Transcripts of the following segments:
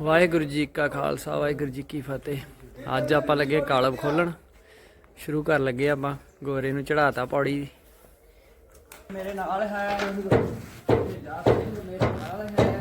ਵਾਹਿਗੁਰੂ ਜੀ ਕਾ ਖਾਲਸਾ, ਵਾਹਿਗੁਰੂ ਜੀ ਕੀ ਫਤਿਹ। ਅੱਜ ਆਪਾਂ ਲੱਗੇ ਕਾਲਬ ਖੋਲਣ। ਸ਼ੁਰੂ ਕਰ ਲੱਗੇ ਆਪਾਂ, ਗੋਰੇ ਨੂੰ ਚੜਾਤਾ ਪੌੜੀ। ਮੇਰੇ ਨਾਲ ਹੈ, ਮੇਰੇ ਨਾਲ ਹੈ।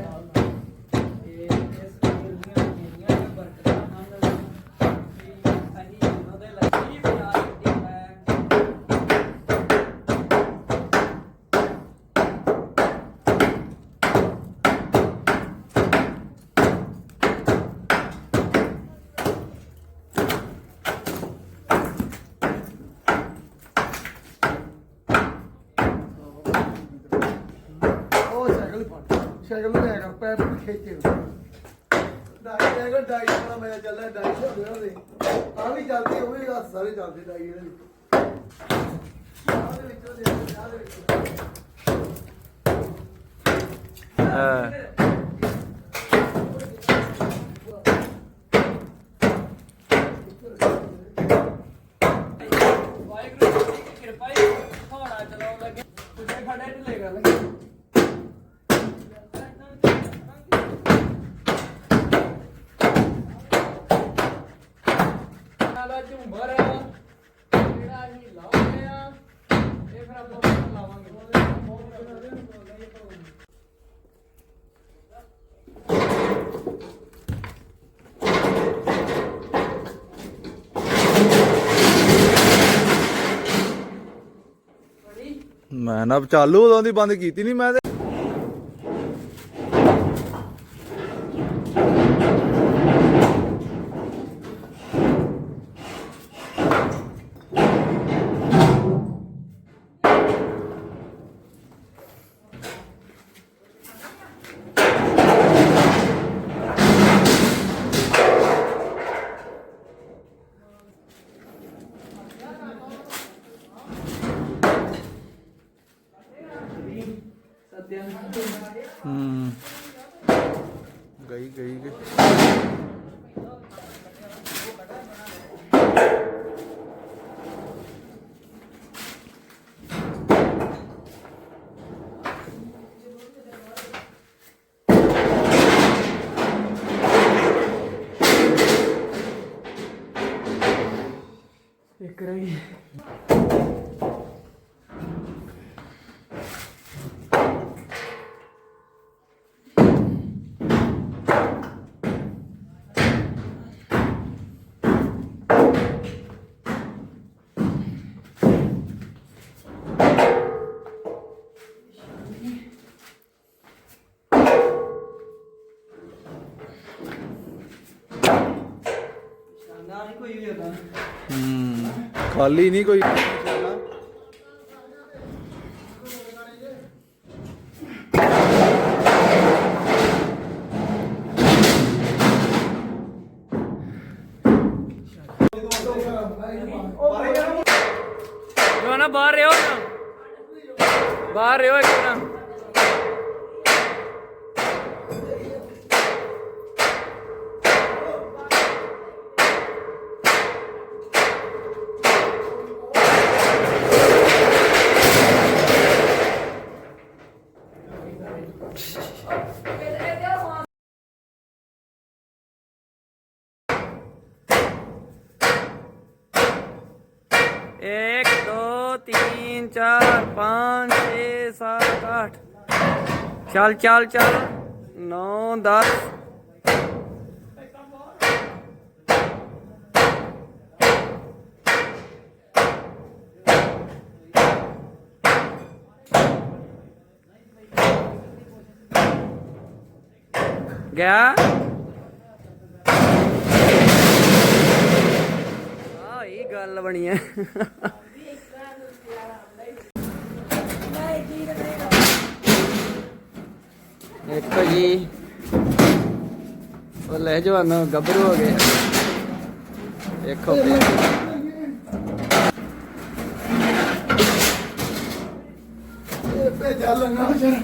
ਸਾਈਕਲ ਨੂੰ ਲੈ ਕੇ ਪੈਰ ਨੂੰ ਖਿੱਚ ਡਾਈ ਲੈ ਕੇ ਡਾਈ ਵਾਲਾ ਮੈਂ ਚੱਲਿਆ ਡਾਈ ਹੋ ਗਿਆ ਉਹਦੇ। ਆ ਵੀ ਚੱਲਦੀ, ਉਹ ਵੀ ਆਹ ਸਾਰੇ ਚੱਲਦੇ ਡਾਈ ਇਹਦੇ ਵਿੱਚ। ਆਹ ਦੇ ਵਿੱਚੋਂ ਦੇ ਆਹ ਦੇ ਵਿੱਚੋਂ। ਵਾਹਿਗੁਰੂ ਜੀ ਦੀ ਕਿਰਪਾ ਹੀ ਹੌੜਾ ਚਲਾਉਣ ਲੱਗੇ ਤੁਸੀਂ ਖੜੇ ਢਿੱਲੇ ਕਰ ਲੱਗੇ ਨਾਲਾ ਜਿਹੜਾ ਅਸੀਂ ਲਾਉਂਦੇ ਆ, ਇਹ ਫਿਰ ਆਪਾਂ ਲਾਵਾਂਗੇ। ਮੈਂ ਨਾ ਚਾਲੂ ਉਦੋਂ ਦੀ ਬੰਦ ਕੀਤੀ ਨਹੀਂ ਮੈਂ ਤੇ। ਇੱਕ ਰਹੀ ਸ਼ਾਨਾ ਨਹੀਂ ਕੋਈ ਵੀ ਹੁੰਦਾ ਹੂੰ ਖਾਲੀ ਨਹੀਂ ਕੋਈ। एक दो तीन चार पाँच छ सात आठ। चल चल चल। नौ दस। ਗਿਆ। ਆ ਇਹ ਗੱਲ ਬਣੀ ਹੈ ਇੱਕ ਜੀ। ਉਹ ਲੈ ਜਵਾਨੋ, ਗੱਭਰੂ ਹੋ ਗਏ। ਦੇਖੋ। ਇਹ ਭੇਜਾ ਲੰਗਾ ਵਿਚਾਰਾ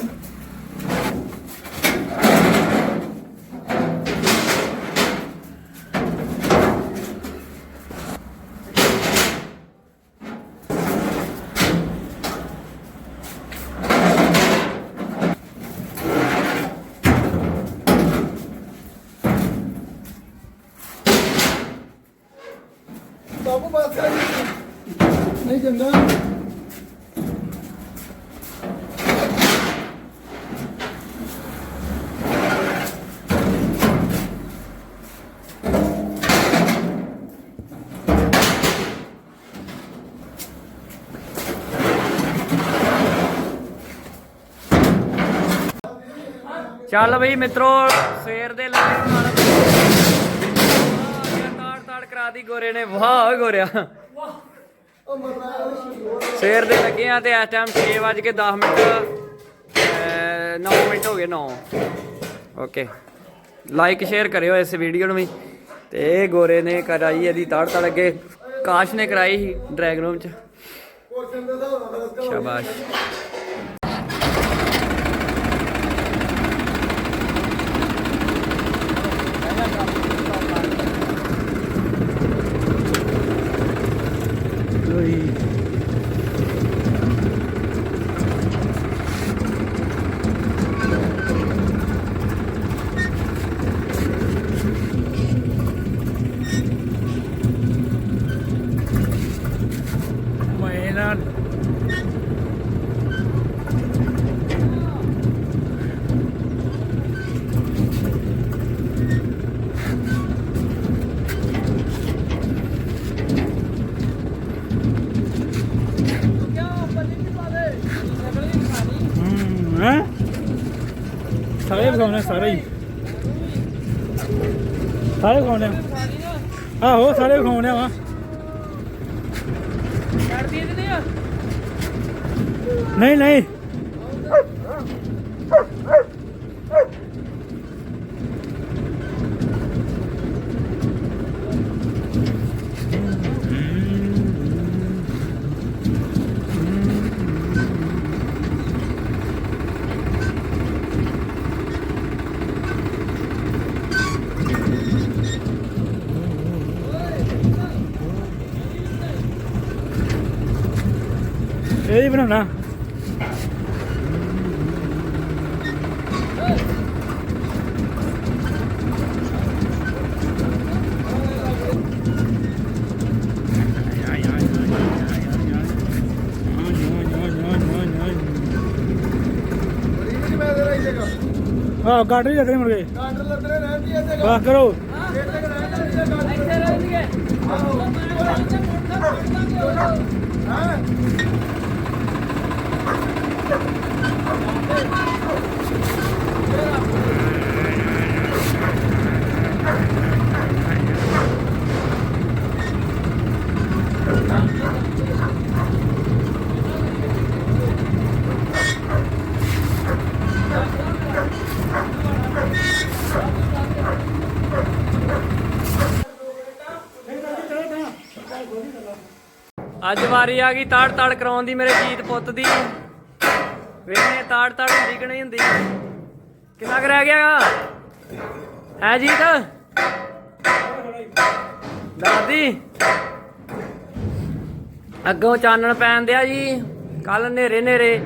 ਚੱਲ ਬਈ ਮਿੱਤਰੋ, ਸਵੇਰ ਦੇ ਲੱਗੇ ਨਾਲ ਤਾੜ ਤਾੜ ਕਰਾ ਦੀ ਗੋਰੇ ਨੇ। ਵਾਹ ਗੋਰਿਆ। ਸਵੇਰ ਦੇ ਲੱਗੇ ਆ ਤੇ ਇਸ ਟਾਈਮ 6 ਵਜ ਕੇ 10 ਮਿੰਟ 9 ਮਿੰਟ ਹੋ ਗਏ 9 ਓਕੇ ਲਾਈਕ ਸ਼ੇਅਰ ਕਰਿਓ ਇਸ ਵੀਡੀਓ ਨੂੰ ਵੀ। ਤੇ ਇਹ ਗੋਰੇ ਨੇ ਕਰਾਈ ਇਹਦੀ ਤਾੜ ਤਾੜ ਅੱਗੇ। ਕਾਸ਼ ਨੇ ਕਰਾਈ ਸੀ ਡਰੈਗ ਰੂਮ ਚ। ਸ਼ਾਬਾਸ਼ ਮੈਂ ਨਾ ਹੈ ਸਾਰੇ ਵਿਖਾਉਣੇ ਸਾਰੇ ਹੀ। ਸਾਰੇ ਵਿਖਾਉਣੇ ਆਹੋ ਸਾਰੇ ਵਿਖਾਉਣੇ ਵਾ ਨਹੀਂ ਨਹੀਂ। ਇਹ ਹੀ ਬਣਾਉਣਾ। ਬੜੀ ਮੈਂ ਦੇ ਰਹੀ ਜਗਾ ਆਹ ਗਾੜੀ ਰਹਿੰਦੀ ਹੈ ਤੇ ਬਸ ਕਰੋ। ਗੇਟ ਰਹਿੰਦੀ ਹੈ ਹਾਂ। ਅੱਜ ਵਾਰੀ ਆ ਗਈ ਤਾੜ ਤਾੜ ਕਰਾਉਣ ਦੀ ਮੇਰੇ ਜੀਤ ਪੁੱਤ ਦੀ। ਤਾੜ ਤਾੜ ਹੁੰਦੀ ਕਿ ਨਹੀਂ ਹੁੰਦੀ? ਕਿੰਨਾ ਕੁ ਗਿਆ ਹੈ ਜੀਤ? ਦਾਦੀ? ਅੱਗੋਂ ਚਾਨਣ ਪੈਣ ਦਿਆ ਜੀ। ਕੱਲ ਨੇਰੇ ਨੇਰੇ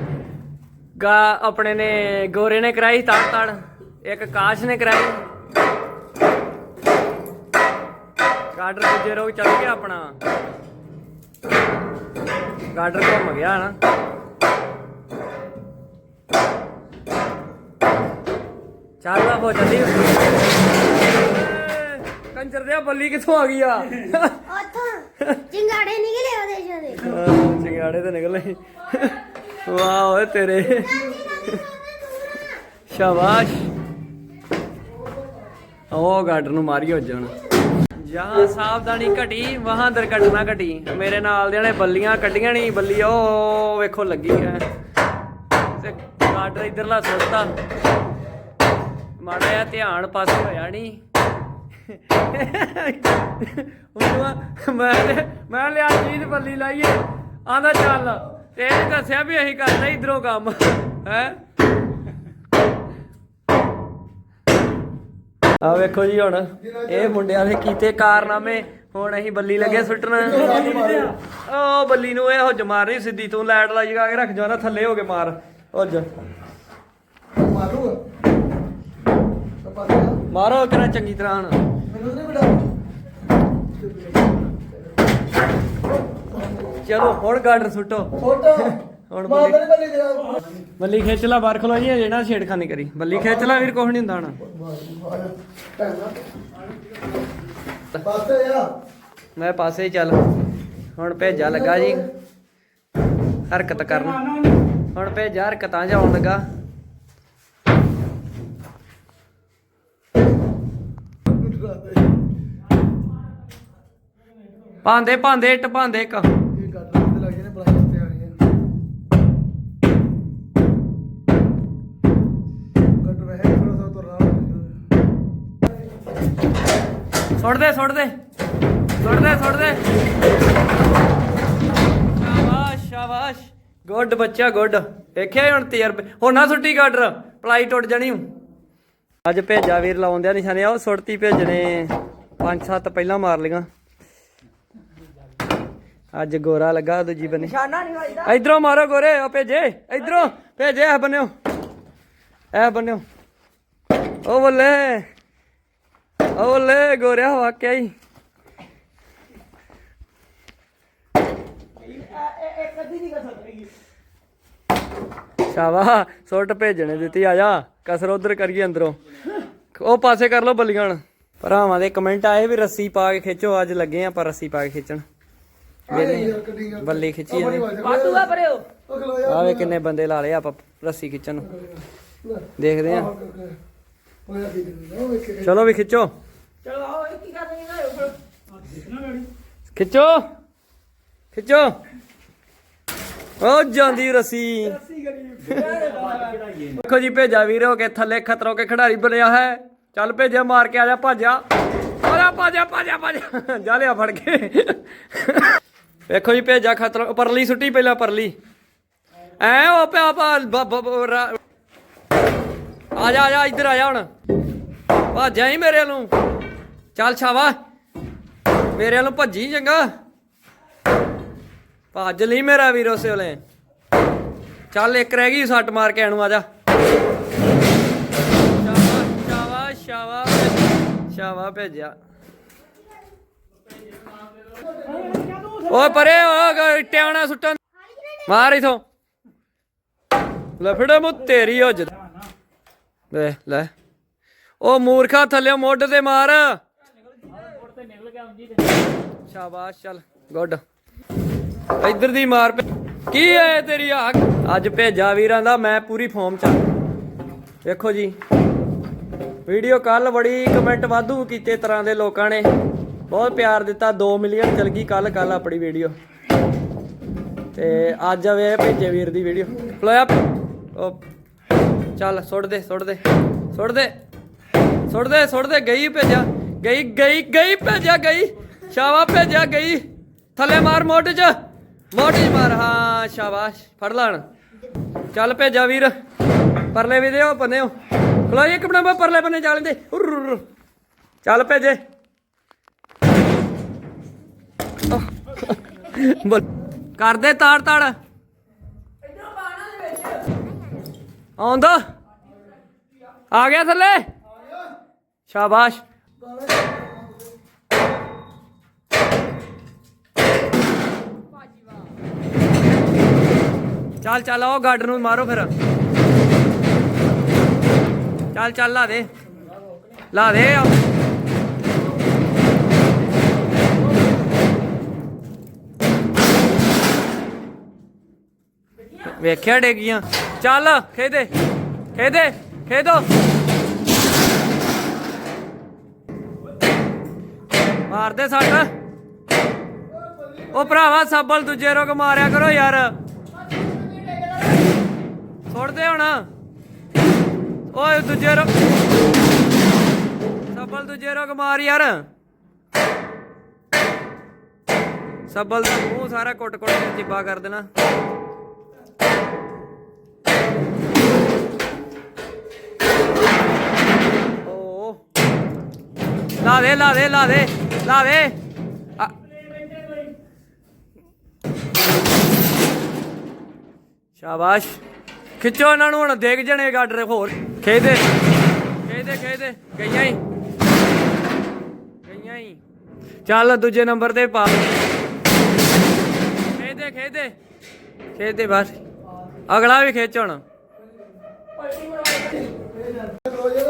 ਗਾ ਆਪਣੇ ਨੇ ਗੋਰੇ ਨੇ ਕਰਾਈ ਤਾੜ ਤਾੜ। ਇੱਕ ਕਾਸ਼ ਨੇ ਕਰਾਈ। ਗਾਡਰ ਦੂਜੇ ਰੋਗ ਚੱਲ ਗਿਆ ਆਪਣਾ। ਗਾਡਰ ਘੁੰਮ ਗਿਆ ਨਾ ਚੱਲ ਆ ਹੋ ਚੱਲੀ। ਕੰਜਰ ਦੇ ਬੱਲੀ ਕਿੱਥੋਂ ਆ ਗਈ ਆ? ਉੱਥੋਂ। ਚਿੰਗਾੜੇ ਨਿਕਲੇ ਉਹਦੇ ਚੋਂ ਆਹ, ਚਿੰਗਾੜੇ ਤੇ ਨਿਕਲੇ। ਵਾਹ ਓਏ ਤੇਰੇ। ਸ਼ਾਬਾਸ਼। ਉਹ ਗਾਡਰ ਨੂੰ ਮਾਰੀ ਹੋ ਜਾਣ ਜਹਾਂ ਸਾਵਧਾਨੀ ਘਟੀ ਵਹਾਂ ਦੁਰਘਟਨਾ ਘਟੀ। ਮੇਰੇ ਨਾਲ ਦੇ ਨੇ ਬੱਲੀਆਂ ਕੱਢੀਆਂ ਨਹੀਂ ਬੱਲੀ ਉਹ ਵੇਖੋ ਲੱਗੀ ਹੈ ਤੇ ਗਾਡਰ ਇਧਰਲਾ ਸੁੱਟਤਾ ਮਾੜਾ ਜਿਹਾ ਧਿਆਨ ਪਾਸੇ ਹੋਇਆ ਨਹੀਂ ਉਹਨੂੰ ਮੈਂ ਮੈਂ ਲਿਆ ਚੀਜ਼ ਬੱਲੀ ਲਾਈਏ। ਆਂਦਾ ਚੱਲ, ਤੇ ਇਹ ਦੱਸਿਆ ਵੀ ਅਸੀਂ ਕਰਨਾ ਇਧਰੋਂ ਕੰਮ। ਹੈ? ਆ ਵੇਖੋ ਜੀ ਹੁਣ, ਇਹ ਮੁੰਡਿਆਂ ਦੇ ਕੀਤੇ ਕਾਰਨਾਮੇ। ਹੁਣ ਅਸੀਂ ਬੱਲੀ ਲੱਗੇ ਸੁੱਟਣ। ਉਹ ਬੱਲੀ ਨੂੰ ਇਹ ਹੁੱਜ ਮਾਰ ਰਹੀ ਸਿੱਧੀ ਤੂੰ ਲਾਈਟ ਲਾ ਜਗਾ ਕੇ ਰੱਖ ਜਾ ਨਾ ਥੱਲੇ ਹੋ ਕੇ ਮਾਰ। ਹੁੱਜ ਮਾਰੂਗਾ। ਤਾਂ ਮਾਰੋ ਕਿਰਾ ਚੰਗੀ ਤਰ੍ਹਾਂ ਹੁਣ। ਮੈਨੂੰ ਨਹੀਂ ਬੜਾ ਚਲੋ ਹੁਣ ਗਾਡਰ ਸੁੱਟੋ। ਫੋਟੋ। ਹੁਣ ਬੱਲੀ ਬੱਲੀ ਖਿੱਚ ਲਾ ਬਾਹਰ ਖਲੋ ਜੀ ਜਿਹੜਾ ਛੇੜਖਾਨੀ ਕਰੀ। ਬੱਲੀ ਖਿੱਚ ਲਾ ਵੀਰ ਕੁਛ ਨਹੀਂ ਹੁੰਦਾ ਹਣਾ। ਮੈਂ ਪਾਸੇ ਹੀ ਚੱਲ। ਹੁਣ ਭੇਜਾ ਲੱਗਾ ਜੀ। ਹਰਕਤ ਕਰਨ। ਹੁਣ ਭੇਜਾ ਹਰਕਤਾਂ ਜਾਉਣ ਲੱਗਾ। ਭਾਂਦੇ ਭਾਂਦੇ ਇੱਟ ਭਾਂਦੇ ਇੱਕ। ਇਹ ਗੱਡ ਤੇ ਲੱਗ ਜਾਣੇ ਬੜਾ ਤੇ ਆਣੀ ਹੈ। ਗੱਡ ਵਹਿ ਥੋੜਾ ਸਾ ਤੁਰਨਾ ਸੁੱਟ ਦੇ ਸੁੱਟ ਦੇ। ਸੁੱਟ ਦੇ ਸੁੱਟ ਦੇ। ਸ਼ਾਬਾਸ਼ ਸ਼ਾਬਾਸ਼। ਗੁੱਡ ਬੱਚਾ ਗੁੱਡ। ਦੇਖਿਆ ਹੁਣ ਤਜਰਬੇ। ਹੁਣ ਨਾ ਸੁੱਟੀ ਗਾਡਰ ਪਲਾਈ ਟੁੱਟ ਜਾਣੀ ਹੂੰ ਅੱਜ ਭੇਜਾ ਵੀਰ ਲਾਉਂਦਿਆ ਨਿਸ਼ਾਨੇ ਆ ਉਹ ਸੁੱਟਤੀ ਭੇਜਣੇ। ਪੰਜ ਸੱਤ ਪਹਿਲਾਂ ਮਾਰ ਲਈਆਂ। ਅੱਜ ਗੋਰਾ ਲੱਗਾ ਦੂਜੀ ਬੰਨੇ। ਨਿਸ਼ਾਨਾ ਨਹੀਂ ਵੱਜਦਾ ਇਧਰੋਂ ਮਾਰੋ ਗੋਰੇ ਉਹ ਭੇਜੇ। ਇਧਰੋਂ ਭੇਜੇ ਇਹ ਬੰਨਿਓ। ਇਹ ਬੰਨਿਓ। ਉਹ ਬੱਲੇ। ਉਹ ਬੱਲੇ ਗੋਰਿਆ ਵਾਕਿਆ ਹੀ। ਸ਼ਾਬਾ ਸੁੱਟ ਭੇਜਣੇ ਦਿੱਤੀ ਆ ਜਾ। ਕਸਰ ਉਧਰ ਕਰੀਏ ਅੰਦਰੋਂ। ਉਹ ਪਾਸੇ ਕਰ ਲੋ ਬੱਲੀਆਂ ਹੁਣ। ਭਰਾਵਾਂ ਦੇ ਕਮੈਂਟ ਆਏ ਵੀ ਰੱਸੀ ਪਾ ਕੇ ਖਿੱਚੋ ਅੱਜ ਲੱਗੇ ਆਪਾਂ ਰੱਸੀ ਪਾ ਕੇ ਖਿੱਚਣ। ਬੱਲੀ ਖਿੱਚੀ ਜਾਂਦੇ। ਪਰੇ ਉਹ ਖਲੋ ਜਾ। ਆਵੇ ਕਿੰਨੇ ਬੰਦੇ ਲਾ ਲਏ ਆਪਾਂ ਰੱਸੀ ਖਿੱਚਣ ਨੂੰ। ਦੇਖਦੇ ਆ। ਦੀ ਉਹ ਵੇਖ ਚਲੋ ਵੀ ਖਿੱਚੋ। ਖਿੱਚੋ। ਖਿੱਚੋ। ਉਹ ਜਾਂਦੀ ਰੱਸੀ। ਦੇਖੋ ਜੀ, ਭੇਜਾ ਵੀਰ, ਹੋ ਕੇ ਥੱਲੇ ਖਤਰੋਂ ਕੇ ਖਿਡਾਰੀ ਬਣਿਆ ਹੈ। ਚੱਲ ਭੇਜਿਆ, ਮਾਰ ਕੇ ਆ ਜਾ ਭੱਜਿਆ ਆ। ਜਾ ਭੱਜਿਆ ਭੱਜਿਆ ਭੱਜਿਆ ਜਾ ਲਿਆ ਫੜ ਕੇ। ਵੇਖੋ ਜੀ, ਭੇਜਾ ਖਤਰੋਂ। ਪਰਲੀ ਸੁੱਟੀ ਪਹਿਲਾਂ, ਪਰਲੀ। ਐ ਉਹ ਪਿਆ ਪਾ ਆ ਜਾ ਆ ਜਾ, ਇੱਧਰ ਆ ਜਾ ਹੁਣ। ਭੱਜਿਆ ਹੀ ਮੇਰੇ ਨੂੰ ਚੱਲ ਛਾਵਾ। ਮੇਰੇ ਨੂੰ ਭੱਜੀ, ਚੰਗਾ। ਭੱਜ ਲਈ ਮੇਰਾ ਵੀਰ ਉਸੇ ਚੱਲ ਇੱਕ ਰਹਿ ਗਈ ਸੱਟ ਮਾਰ ਕੇ ਆਣੂ ਆ ਜਾ। ਸ਼ਾਵਾ ਸ਼ਾਵਾ ਸ਼ਾਵਾ ਭੇਜਿਆ। ਓਏ ਪਰੇ ਓ ਟਿਆਣਾ ਸੁੱਟਾਂ ਮਾਰ ਇਥੋਂ। ਲੈ ਫੜੇ ਤੇਰੀ ਹੋ ਜਦ। ਲੈ ਲੈ। ਉਹ ਮੂਰਖਾ ਥੱਲੇ ਮੋਢ ਤੇ ਮਾਰ। ਸ਼ਾਬਾਸ਼, ਚੱਲ, ਗੁੱਡ। ਇੱਧਰ ਦੀ ਮਾਰ ਕੀ ਹੈ ਤੇਰੀ ਆ ਅੱਜ ਭੇਜਾ ਵੀਰਾਂ ਦਾ, ਮੈਂ ਪੂਰੀ ਫਾਰਮ ਚ ਵੇਖੋ ਜੀ। ਵੀਡੀਓ ਕੱਲ ਬੜੀ ਕਮੈਂਟ ਵਾਧੂ ਕੀਤੇ ਤਰ੍ਹਾਂ ਦੇ ਲੋਕਾਂ ਨੇ। ਬਹੁਤ ਪਿਆਰ ਦਿੱਤਾ 2 ਮਿਲੀਅਨ ਚਲ ਗਈ ਕੱਲ ਕੱਲ ਆਪਣੀ ਵੀਡੀਓ। ਤੇ ਅੱਜ ਆਵੇ ਭੇਜੇ ਵੀਰ ਦੀ ਵੀਡੀਓ। ਖਲੋਇਆ ਚੱਲ, ਸੁੱਟ ਦੇ ਸੁੱਟ ਦੇ। ਸੁੱਟ ਦੇ। ਸੁੱਟ ਦੇ ਸੁੱਟ ਦੇ, ਗਈ ਭੇਜਿਆ ਗਈ ਗਈ ਗਈ ਭੇਜਿਆ, ਗਈ। ਸ਼ਾਵਾ ਭੇਜਿਆ, ਗਈ। ਥੱਲੇ ਮਾਰ ਮੋਢ 'ਚ। ਮੋਢ ਮਾਰ, ਹਾਂ, ਸ਼ਾਬਾਸ਼। ਫੜ ਲੈਣ। ਚੱਲ ਭੇਜਾ ਵੀਰ। ਪਰਲੇ ਵੀ ਦਿਓ ਬੰਨਿਓ ਖਲੋ ਇੱਕ ਬਣਾ ਪਰਲੇ ਬੰਨੇ ਚੱਲ ਦੇ ਚੱਲ ਭੇਜੇ। ਕਰਦੇ ਤਾੜ ਤਾੜ। ਆਉਂਦਾ। ਆ ਗਿਆ ਥੱਲੇ। ਸ਼ਾਬਾਸ਼। ਚੱਲ ਚੱਲ ਆਓ ਗਾਰਡਨ ਨੂੰ ਮਾਰੋ ਫਿਰ। ਚੱਲ ਚੱਲ ਲਾ ਦੇ। ਲਾ ਦੇ ਆ। ਵੇਖਿਆ ਡੇਗੀਆਂ। ਚੱਲ ਖੇਦੇ ਖੇਦੇ, ਖੇਦੋ। ਮਾਰਦੇ ਸੱਟ। ਉਹ ਭਰਾਵਾ ਸੱਬਲ ਦੂਜੇ ਰੋਗ ਮਾਰਿਆ ਕਰੋ ਯਾਰ। ਛੋੜਦੇ ਹੁਣ। ਓਏ ਦੂਜੇ ਰੋਗ ਸੱਬਲ ਦੂਜੇ ਰੋਗ ਮਾਰ ਯਾਰ। ਸਬਲ ਦਾ ਮੂੰਹ ਸਾਰਾ ਕੁੱਟ ਕੁੱਟ ਕੇ ਚਿੱਬਾ ਕਰ ਦੇਣਾ। ਓ। ਲਾ ਦੇ ਲਾ ਦੇ ਲਾ ਦੇ ਲਾ ਦੇ। ਸ਼ਾਬਾਸ਼। ਖਿੱਚੋ ਇਹਨਾਂ ਨੂੰ ਹੁਣ, ਦੇਖ ਜਣੇ ਗਾਡਰ ਹੋਰ। ਖੇਦੇ। ਖੇਦੇ ਖੇਦੇ। ਗਈਆਂ ਹੀ ਗਈਆਂ ਹੀ ਚੱਲ ਦੂਜੇ ਨੰਬਰ ਤੇ ਪਾ। ਖੇਚ ਦੇ ਖੇਚ ਬਸ ਅਗਲਾ ਵੀ ਖੇਚ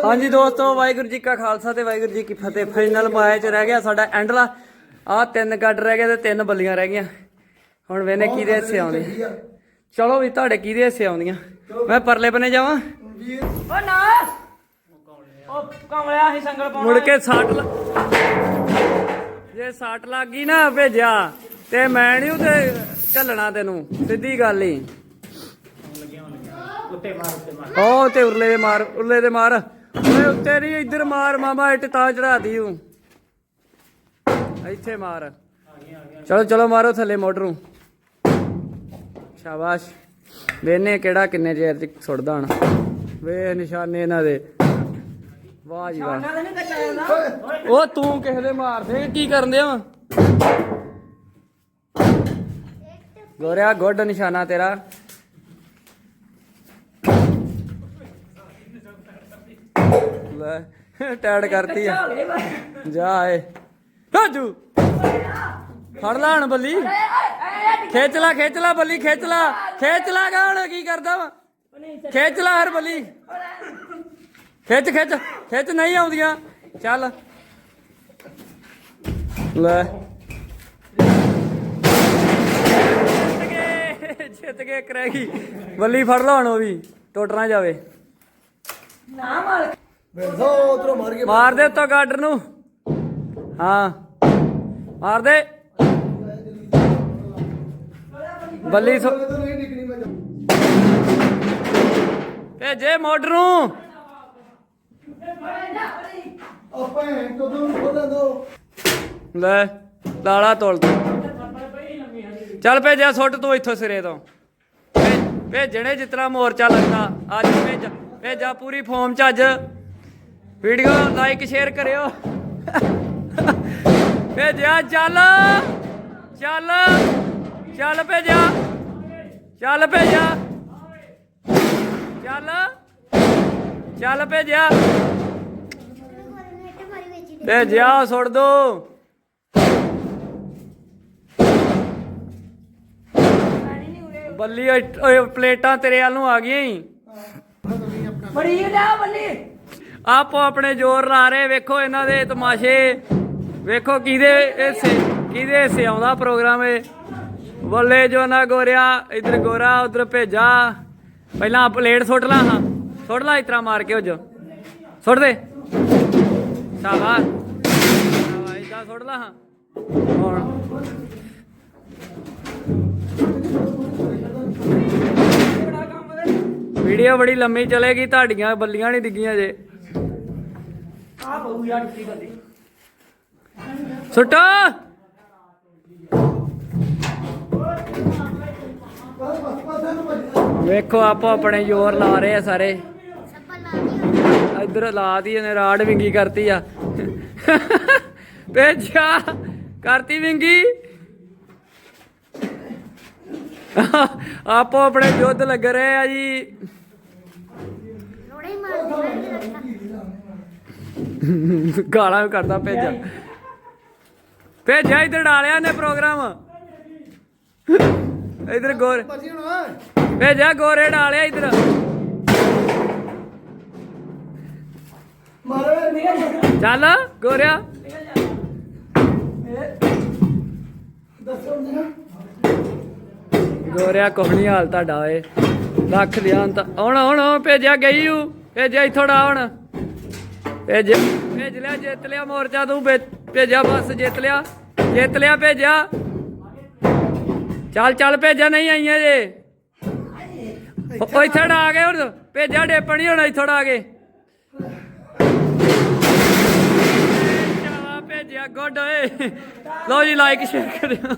ਹਾਂਜੀ ਦੋਸਤੋ, ਵਾਹਿਗੁਰੂ ਜੀ ਕਾ ਖਾਲਸਾ ਤੇ ਵਾਹਿਗੁਰੂ ਜੀ ਕੀ ਫਤਿਹ। ਫਾਈਨਲ ਮੈਚ ਰਹਿ ਗਿਆ ਸਾਡਾ ਐਂਡਲਾ। ਆ ਤਿੰਨ ਗੱਡ ਰਹਿ ਗਏ ਤੇ ਤਿੰਨ ਬੱਲੀਆਂ ਰਹਿ ਗਈਆਂ। ਹੁਣ ਵੇਨੇ ਕਿਹਦੇ ਹਿੱਸੇ ਆਉਂਦੀਆਂ ਚਲੋ ਵੀ ਤੁਹਾਡੇ ਕਿਹਦੇ ਹਿੱਸੇ ਆਉਂਦੀਆਂ? ਮੈਂ ਪਰਲੇ ਬਨੇ ਜਾਵਾਂ? ਓ ਨਾ! ਓ ਕਮਲਿਆ ਸੀ ਸੰਗਲ ਪਾਉਣਾ ਮੁੜ ਕੇ ਸੱਟ ਲ- ਜੇ ਸੱਟ ਲੱਗ ਗਈ ਨਾ ਭੇਜਿਆ ਤੇ ਮੈਂ ਨਹੀਂ ਉਤੇ ਝੱਲਣਾ ਤੈਨੂੰ ਸਿੱਧੀ ਗੱਲ ਹੀ ਉੱਤੇ ਮਾਰ ਉੱਤੇ ਮਾਰ ਉਹ ਤੇ ਉਰਲੇ ਦੇ ਮਾਰ ਉਰਲੇ ਦੇ ਮਾਰ। ਓਏ ਉੱਤੇ ਨਹੀਂ ਇੱਧਰ ਮਾਰ ਮਾਮਾ ਇੱਟ ਤਾਂ ਚੜਾਤੀ ਹੂੰ ਇੱਥੇ ਮਾਰ। ਚਲੋ ਚਲੋ ਮਾਰੋ ਥੱਲੇ ਮੋਟਰ ਨੂੰ। ਸ਼ਾਬਾਸ਼। ਵੇਨੇ ਕਿਹੜਾ ਕਿੰਨੇ ਚਿਰ ਚ ਸੁੱਟਦਾ ਹਣ? ਵੇ ਨਿਸ਼ਾਨੇ ਇਹਨਾਂ ਦੇ। ਵਾਹ ਜੀ ਵਾਹ। ਉਹ ਤੂੰ ਕਿਸੇ ਦੇ ਮਾਰਦੇ ਕੀ ਕਰਨ ਵਾ? ਗੋਰਿਆ ਗੁੱਡ ਨਿਸ਼ਾਨਾ ਤੇਰਾ। ਲੈ ਟੈਡ ਕਰਤੀ ਆ। ਜਾ ਏ ਰਾਜੂ। ਫੜ ਲਾ ਹਣ ਬੱਲੀ। ਖਿੱਚ ਲਾ ਖਿੱਚ ਲਾ ਬੱਲੀ ਖਿੱਚ ਲਾ। ਖਿੱਚ ਲਾ ਗਾ ਹੁਣ ਕੀ ਕਰਦਾ ਵਾ? ਖਿੱਚ ਲਾ ਹਰ ਬੱਲੀ। ਖਿੱਚ ਖਿੱਚ ਖਿੱਚ ਨਹੀਂ ਆਉਂਦੀਆਂ। ਚੱਲ। ਲੈ। ਜਿੱਤ ਗਏ ਕਰੈਗੀ। ਬੱਲੀ ਫੜ ਲਾ ਹੁਣ ਉਹ ਵੀ ਟੁੱਟ ਨਾ ਜਾਵੇ। ਵੇਖੋ ਉਧਰੋਂ ਮਾਰ ਕੇ ਮਾਰ ਦੇ ਉੱਤੋਂ ਗਾਡਰ ਨੂੰ। ਹਾਂ। ਮਾਰ ਦੇ। ਬੱਲੀ ਸੋ- ਭੇਜੇ ਮੋਟਰ ਨੂੰ। ਆਪਾਂ ਕਦੋਂ ਖੋਲਾਂ ਦੋ। ਲੈ ਲਾਲਾ ਤੋਲ ਚੱਲ ਭੇਜਿਆ ਸੁੱਟ ਤੂੰ ਇੱਥੋਂ ਸਿਰੇ ਤੋਂ। ਭੇਜਣੇ ਜਿਤਨਾ ਮੋਰਚਾ ਲੱਗਦਾ ਅੱਜ ਭੇਜ ਭੇਜਾ ਪੂਰੀ ਫਾਰਮ ਚ ਅੱਜ। ਵੀਡੀਓ ਲਾਈਕ ਸ਼ੇਅਰ ਕਰਿਓ। ਭੇਜਿਆ ਚੱਲ। ਚੱਲ। ਚੱਲ ਭੇਜਿਆ। ਚੱਲ ਭੇਜਿਆ। ਚੱਲ। ਚੱਲ ਭੇਜਿਆ। ਭੇਜਿਆ ਸੁੱਟ ਦੋ। ਬੱਲੀ ਓਏ- ਪਲੇਟਾਂ ਤੇਰੇ ਵੱਲ ਨੂੰ ਆ ਗਈਆਂ ਈ। ਬੜੀ ਲਿਆ ਬੱਲੀ। ਆਪੋ ਆਪਣੇ ਜ਼ੋਰ ਲਾ ਰਹੇ ਵੇਖੋ ਇਹਨਾਂ ਦੇ ਤਮਾਸ਼ੇ। ਵੇਖੋ ਕਿਹਦੇ ਹਿੱਸੇ ਕਿਹਦੇ ਹਿੱਸੇ ਆਉਂਦਾ ਪ੍ਰੋਗਰਾਮ ਇਹ। ਬੱਲੇ ਜੋ ਨਾ ਗੋਰਿਆ ਇਧਰ ਗੋਰਾ ਉਧਰ ਭੇਜਾ। ਪਹਿਲਾਂ ਪਲੇਟ ਸੁੱਟ ਲਾ ਹਾਂ। ਸੁੱਟ ਲਾ ਇਤਰਾ ਮਾਰ ਕੇ ਉਹ ਜੋ। ਸੁੱਟ ਦੇ। ਸ਼ਾਬਾਸ਼। ਸ਼ਾਬਾਸ਼ ਇਦਾਂ ਸੁੱਟ ਲਾ ਹਾਂ। ਹੁਣ ਵੀਡੀਓ ਬੜੀ ਲੰਮੀ ਚਲੇਗੀ ਤੁਹਾਡੀਆਂ ਬੱਲੀਆਂ ਨਹੀਂ ਡਿੱਗੀਆਂ ਜੇ। ਆ ਬਹੁ ਯਾਰ ਟੁੱਟੀ ਬੱਲੀ ਸੁੱਟੋ! ਵੇਖੋ, ਆਪੋ ਆਪਣੇ ਜ਼ੋਰ ਲਾ ਰਹੇ ਆ ਸਾਰੇ। ਸੱਪਾ ਲਾ ਇੱਧਰ ਲਾ ਦੀ ਇਹਨੇ ਰਾੜ ਵਿੰਗੀ ਕਰਤੀ ਆ। ਭੇਜਿਆ, ਕਰਤੀ ਵਿੰਗੀ। ਆਪੋ ਆਪਣੇ ਯੁੱਧ ਲੱਗ ਰਹੇ ਆ ਜੀ। ਰੋੜੇ ਗਾਲਾਂ ਵੀ ਕਰਦਾ ਭੇਜਿਆ। ਭੇਜਿਆ ਇੱਧਰ ਡਾਲਿਆ ਨੇ ਪ੍ਰੋਗਰਾਮ। ਇੱਧਰ ਗੋਰ। ਹੁਣ ਭੇਜਿਆ ਗੋਰੇ ਡਾਲਿਆ ਇੱਧਰ। ਮਾਰੇ ਚੱਲ ਗੋਰਿਆ। ਗੋਰਿਆ ਕੋਹਣੀ ਹਾਲ ਤੁਹਾਡਾ ਓਏ। ਲੱਖ ਦਿਆਂ ਤਾਂ ਹੁਣ ਹੁਣ ਭੇਜਿਆ ਗਈ ਹੂੰ ਭੇਜਿਆ ਥੋੜਾ ਹੁਣ। ਭੇਜ ਭੇਜ ਲਿਆ ਜਿੱਤ ਲਿਆ ਮੋਰਚਾ ਤੂੰ ਭੇਜਿਆ ਬਸ ਜਿੱਤ ਲਿਆ। ਜਿੱਤ ਲਿਆ ਭੇਜਿਆ। ਚੱਲ ਚੱਲ ਭੇਜਿਆ ਨਹੀਂ ਆਈਆਂ ਜੇ। ਉਹ ਇੱਥੇ ਆ ਗਏ ਹੁਣ ਭੇਜਿਆ ਡੇਪਣੀ ਹੁਣ ਇੱਥੋਂ ਆ ਗਏ ਚਲਾ ਭੇਜਿਆ ਗੁੱਡ ਓਏ। ਲੋ ਜੀ ਲਾਈਕ ਸ਼ੇਅਰ ਕਰਿਓ।